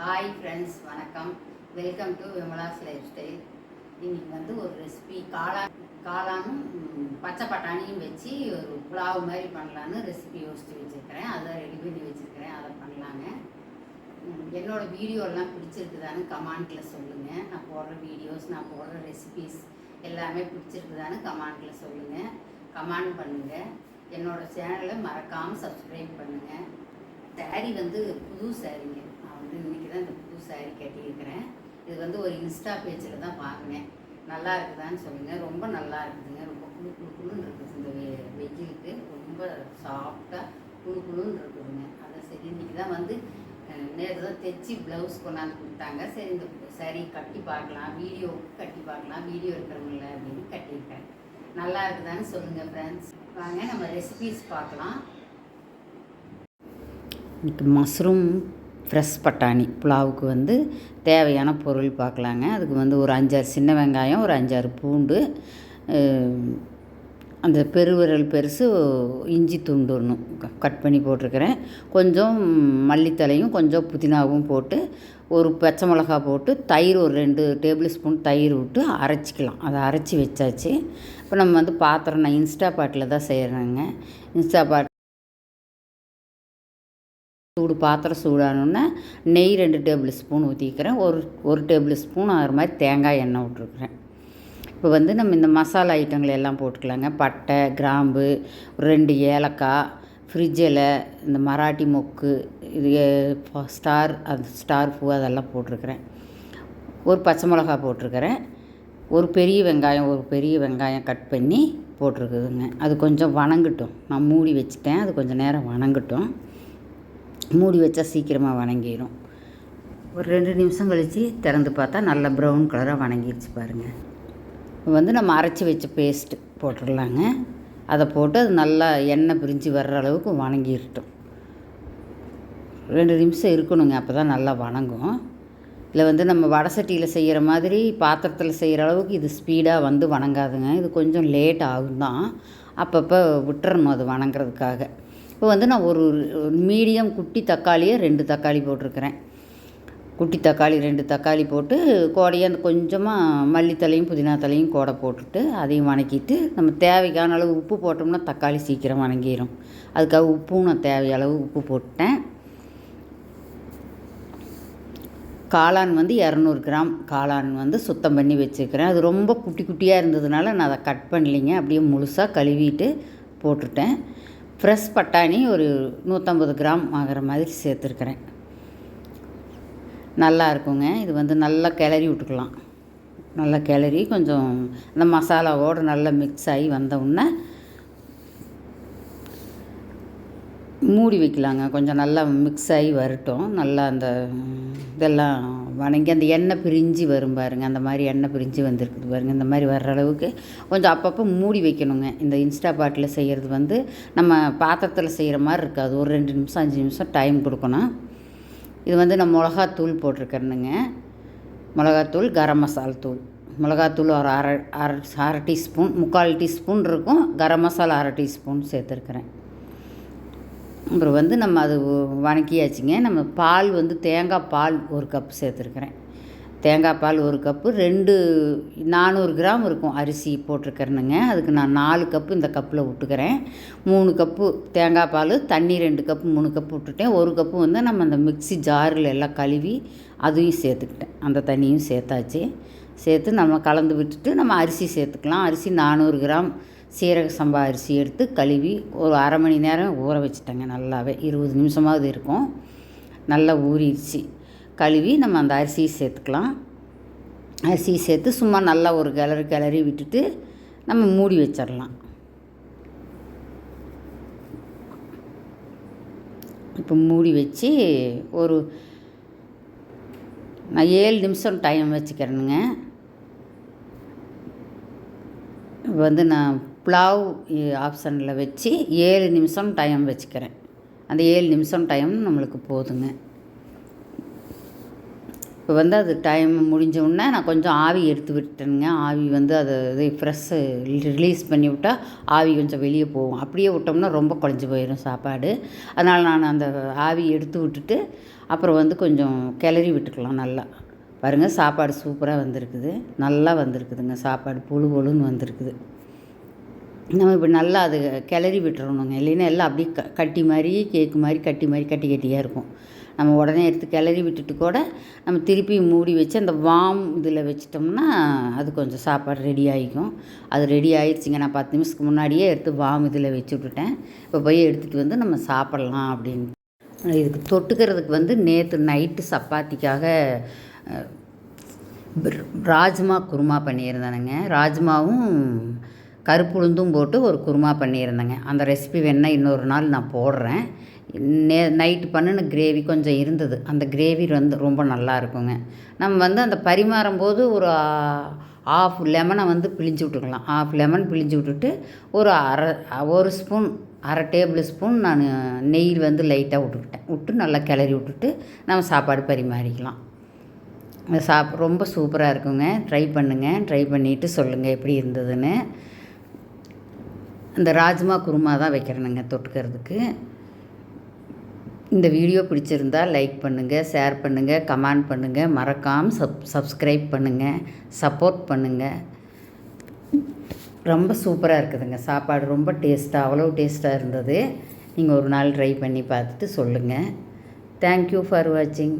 Hi friends வணக்கம். Welcome to Vimala's lifestyle இன்னைக்கு வந்து ஒரு ரெசிபி காளான் காளானும் பச்சை பட்டாணியும் வச்சு ஒரு புலாவ் மாதிரி பண்ணலான்னு ரெசிபி யோசித்து வச்சுருக்கிறேன். அதை ரெடி பண்ணி வச்சுருக்கிறேன். அதை பண்ணலாங்க. என்னோடய வீடியோலாம் பிடிச்சிருக்குதான்னு கமெண்ட்டில் சொல்லுங்கள் நான் போடுற வீடியோஸ் நான் போடுற ரெசிபிஸ் எல்லாமே பிடிச்சிருக்குதான்னு கமெண்ட்டில் சொல்லுங்கள் கமெண்ட் பண்ணுங்கள் என்னோட சேனலை மறக்காமல் சப்ஸ்கிரைப் பண்ணுங்கள் saree வந்து புது சாரீங்க இன்னைக்கு தான் இந்த புது saree கட்டியிருக்கிறேன். இது வந்து ஒரு இன்ஸ்டா பேஜில் தான் வாங்கினேன் நல்லா இருக்குதான்னு சொல்லுங்கள் ரொம்ப நல்லா இருக்குதுங்க. ரொம்ப குழு குளு இருக்குது இந்த வெ- வெயிலுக்கு. ரொம்ப சாஃப்டாக குழு குழுன்னு இருக்குதுங்க. அதை சரி இன்னைக்கு தான் வந்து நேற்று தான் தைச்சி ப்ளவுஸ் கொண்டாந்து கொடுத்தாங்க. சரி இந்த சரி கட்டி பார்க்கலாம். வீடியோ கட்டி பார்க்கலாம். வீடியோ இருக்கிறவங்கள அப்படின்னு கட்டியிருக்கேன். நல்லா இருக்குதான்னு சொல்லுங்கள் ஃப்ரெண்ட்ஸ் வாங்க நம்ம ரெசிபீஸ் பார்க்கலாம். மஷ்ரூம் ஃப்ரெஷ் பட்டாணி புலாவுக்கு வந்து தேவையான பொருள் பார்க்கலாங்க. அதுக்கு வந்து ஒரு அஞ்சாறு சின்ன வெங்காயம் ஒரு அஞ்சாறு பூண்டு அந்த பெருவிரல் பெருசு இஞ்சி துண்டு ஒன்று கட் பண்ணி போட்டிருக்கிறேன். கொஞ்சம் மல்லித்தலையும் கொஞ்சம் புதினாவும் போட்டு ஒரு பச்சை மிளகா போட்டு தயிர் ஒரு ரெண்டு டேபிள் ஸ்பூன் தயிர் விட்டு அரைச்சிக்கலாம். அதை அரைச்சி வச்சாச்சு. இப்போ நம்ம வந்து பாத்திரம் நான் இன்ஸ்டா பாட்டில் தான் செய்கிறேங்க இன்ஸ்டா பாட் சூடு பாத்திரம் சூடானோன்னே நெய் ரெண்டு டேபிள் ஸ்பூன் ஊற்றிக்கிறேன் ஒரு ஒரு டேபிள் ஸ்பூன் ஆகிற மாதிரி தேங்காய் எண்ணெய் விட்ருக்குறேன் இப்போ வந்து நம்ம இந்த மசாலா ஐட்டங்கள் எல்லாம் போட்டுக்கலாங்க. பட்டை கிராம்பு ரெண்டு ஏலக்காய் ஃப்ரிட்ஜில் இந்த மராட்டி மொக்கு இது ஸ்டார் அந்த ஸ்டார் பூ அதெல்லாம் போட்டிருக்கிறேன். ஒரு பச்சை மிளகா போட்டிருக்கிறேன். ஒரு பெரிய வெங்காயம் ஒரு பெரிய வெங்காயம் கட் பண்ணி போட்டிருக்குதுங்க. அது கொஞ்சம் வணங்கட்டும். நான் மூடி வச்சுட்டேன். அது கொஞ்சம் நேரம் வணங்கட்டும். மூடி வச்சா சீக்கிரமாக வணங்கிடும் ஒரு ரெண்டு நிமிஷம் கழித்து திறந்து பார்த்தா நல்லா ப்ரௌன் கலராக வணங்கிடுச்சு பாருங்கள் வந்து நம்ம அரைச்சி வச்ச பேஸ்ட்டு போட்டுடலாங்க. அதை போட்டு அது நல்லா எண்ணெய் பிரிஞ்சு வர்ற அளவுக்கு வணங்கிடட்டும் ரெண்டு நிமிஷம் இருக்கணுங்க அப்போ தான் நல்லா வணங்கும். இல்லை வந்து நம்ம வடை சட்டியில் செய்கிற மாதிரி பாத்திரத்தில் செய்கிற அளவுக்கு இது ஸ்பீடாக வந்து வணங்காதுங்க. இது கொஞ்சம் லேட் ஆகும் தான் அப்பப்போ விட்டுறணும் அது வணங்குறதுக்காக. இப்போ வந்து நான் ஒரு மீடியம் குட்டி தக்காளியை ரெண்டு தக்காளி போட்டிருக்கிறேன். குட்டி தக்காளி ரெண்டு தக்காளி போட்டு கோடையை அந்த கொஞ்சமாக மல்லித்தலையும் புதினா தலையும் கோடை போட்டுட்டு அதையும் வணக்கிட்டு நம்ம தேவைக்கான அளவு உப்பு போட்டோம்னா தக்காளி சீக்கிரம் வணங்கிடும் அதுக்காக உப்பும் நான் தேவையளவு உப்பு போட்டேன். காளான் வந்து இரநூறு கிராம் காளான் வந்து சுத்தம் பண்ணி வச்சுருக்கிறேன். அது ரொம்ப குட்டி குட்டியாக இருந்ததுனால நான் அதை கட் பண்ணலிங்க. அப்படியே முழுசாக கழுவிட்டு போட்டுட்டேன். ஃப்ரெஷ் பட்டாணி ஒரு நூற்றம்பது கிராம் ஆகிற மாதிரி சேர்த்துருக்குறேன். நல்லா இருக்குங்க. இது வந்து நல்லா கிளறி விட்டுக்கலாம். நல்லா கிளறி கொஞ்சம் அந்த மசாலாவோடு நல்லா மிக்ஸ் ஆகி வந்தவுடனே மூடி வைக்கலாங்க. கொஞ்சம் நல்லா மிக்ஸ் ஆகி வரட்டும். நல்லா அந்த இதெல்லாம் வணங்கி அந்த எண்ணெய் பிரிஞ்சு வரும் பாருங்க. அந்த மாதிரி எண்ணெய் பிரிஞ்சு வந்திருக்குது பாருங்கள் இந்த மாதிரி வர்ற அளவுக்கு கொஞ்சம் அப்பப்போ மூடி வைக்கணுங்க. இந்த இன்ஸ்டா பாட்டில் செய்கிறது வந்து நம்ம பாத்திரத்தில் செய்கிற மாதிரி இருக்காது. ஒரு ரெண்டு நிமிஷம் அஞ்சு நிமிஷம் டைம் கொடுக்கணும். இது வந்து நான் மிளகாத்தூள் போட்டிருக்கிறேனுங்க. மிளகாத்தூள் கரம் மசால் தூள். மிளகாத்தூள் ஒரு அரை அரை அரை டீஸ்பூன் முக்கால் டீஸ்பூன் இருக்கும். கரம் மசாலா அரை டீஸ்பூன் சேர்த்துருக்குறேன். அப்புறம் வந்து நம்ம அது வணக்கியாச்சுங்க. நம்ம பால் வந்து தேங்காய் பால் ஒரு கப் சேர்த்துருக்குறேன். தேங்காய் பால் ஒரு கப்பு ரெண்டு நானூறு கிராம் இருக்கும் அரிசி போட்டிருக்கிறேனுங்க. அதுக்கு நான் நாலு கப்பு இந்த கப்பில் விட்டுக்கிறேன். மூணு கப்பு தேங்காய் பால் தண்ணி ரெண்டு கப்பு மூணு கப்பு விட்டுட்டேன். ஒரு கப்பு வந்து நம்ம அந்த மிக்ஸி ஜாரில் எல்லாம் கழுவி அதையும் சேர்த்துக்கிட்டேன். அந்த தண்ணியும் சேர்த்தாச்சு. சேர்த்து நம்ம கலந்து விட்டுட்டு நம்ம அரிசி சேர்த்துக்கலாம். அரிசி நானூறு கிராம் சீரக சம்பா அரிசி எடுத்து கழுவி ஒரு அரை மணி நேரம் ஊற வச்சுட்டேங்க நல்லாவே. இருபது நிமிஷமாவது இருக்கும். நல்லா ஊறிடுச்சு. கழுவி நம்ம அந்த அரிசியை சேர்த்துக்கலாம். அரிசியை சேர்த்து சும்மா நல்லா ஒரு கிளறி கிளறி விட்டுட்டு நம்ம மூடி வச்சிடலாம். இப்போ மூடி வச்சு ஒரு நான் ஏழு நிமிஷம் டைம் வச்சுக்கிறேனுங்க. இப்போ வந்து நான் புலாவ் ஆப்ஷனில் வச்சு ஏழு நிமிஷம் டைம் வச்சுக்கிறேன். அந்த ஏழு நிமிஷம் டைம் நம்மளுக்கு போதுங்க. இப்போ வந்து அது டைம் முடிஞ்சவுடனே நான் கொஞ்சம் ஆவி எடுத்து விட்டேனுங்க ஆவி வந்து அதை இது ஃப்ரெஷ்ஷு ரிலீஸ் பண்ணி விட்டால் ஆவி கொஞ்சம் வெளியே போகும். அப்படியே விட்டோம்னா ரொம்ப குழஞ்சி போயிடும் சாப்பாடு. அதனால் நான் அந்த ஆவி எடுத்து விட்டுட்டு அப்புறம் வந்து கொஞ்சம் கிளறி விட்டுக்கலாம் நல்லா. பாருங்கள் சாப்பாடு சூப்பராக வந்திருக்குது. நல்லா வந்திருக்குதுங்க சாப்பாடு. புழு புழுன்னு வந்திருக்குது. நம்ம இப்போ நல்லா அது கிளறி விட்டுறணுங்க. இல்லைன்னா எல்லாம் அப்படியே க கட்டி மாதிரி கேக்கு மாதிரி கட்டி மாதிரி கட்டி கட்டியாக இருக்கும். நம்ம உடனே எடுத்து கிளறி விட்டுட்டு கூட நம்ம திருப்பி மூடி வச்சு அந்த வாம் இதில் வச்சிட்டோம்னா அது கொஞ்சம் சாப்பாடு ரெடி ஆகிக்கும். அது ரெடி ஆயிடுச்சிங்க நான் பத்து நிமிஷத்துக்கு முன்னாடியே எடுத்து வாம் இதில் வச்சு விட்டுட்டேன். இப்போ போய் எடுத்துகிட்டு வந்து நம்ம சாப்பிட்லாம் அப்படின்னு. இதுக்கு தொட்டுக்கிறதுக்கு வந்து நேற்று நைட்டு சப்பாத்திக்காக ராஜ்மா குருமா பண்ணியிருந்தானுங்க. ராஜ்மாவும் கருப்புளுந்தும் போட்டு ஒரு குருமா பண்ணியிருந்தேங்க. அந்த ரெசிபி வேணால் இன்னொரு நாள் நான் போடுறேன். நே நைட்டு பண்ணின கிரேவி கொஞ்சம் இருந்தது. அந்த கிரேவி வந்து ரொம்ப நல்லா இருக்குங்க. நம்ம வந்து அந்த பரிமாறும் போது ஒரு ஆஃப் லெமனை வந்து பிழிஞ்சு விட்டுக்கலாம். ஆஃப் லெமன் பிழிஞ்சு விட்டுட்டு ஒரு அரை ஒரு ஸ்பூன் அரை டேபிள் ஸ்பூன் நான் நெய் வந்து லைட்டாக விட்டுக்கிட்டேன். விட்டு நல்லா கிளறி விட்டுட்டு நம்ம சாப்பாடு பரிமாறிக்கலாம். சாப் ரொம்ப சூப்பராக இருக்குங்க. ட்ரை பண்ணுங்கள் ட்ரை பண்ணிவிட்டு சொல்லுங்கள் எப்படி இருந்ததுன்னு. இந்த ராஜ்மா குருமா தான் வைக்கிறேனுங்க தொட்டுக்கிறதுக்கு. இந்த வீடியோ பிடிச்சிருந்தா லைக் பண்ணுங்கள் ஷேர் பண்ணுங்கள் கமெண்ட் பண்ணுங்கள் மறக்காமல் சப் சப்ஸ்கிரைப் பண்ணுங்கள் சப்போர்ட் பண்ணுங்கள் ரொம்ப சூப்பராக இருக்குதுங்க சாப்பாடு ரொம்ப டேஸ்ட்டாக அவ்வளோ டேஸ்ட்டாக இருந்தது. நீங்கள் ஒரு நாள் ட்ரை பண்ணி பார்த்துட்டு சொல்லுங்கள் தேங்க்யூ ஃபார் வாட்சிங்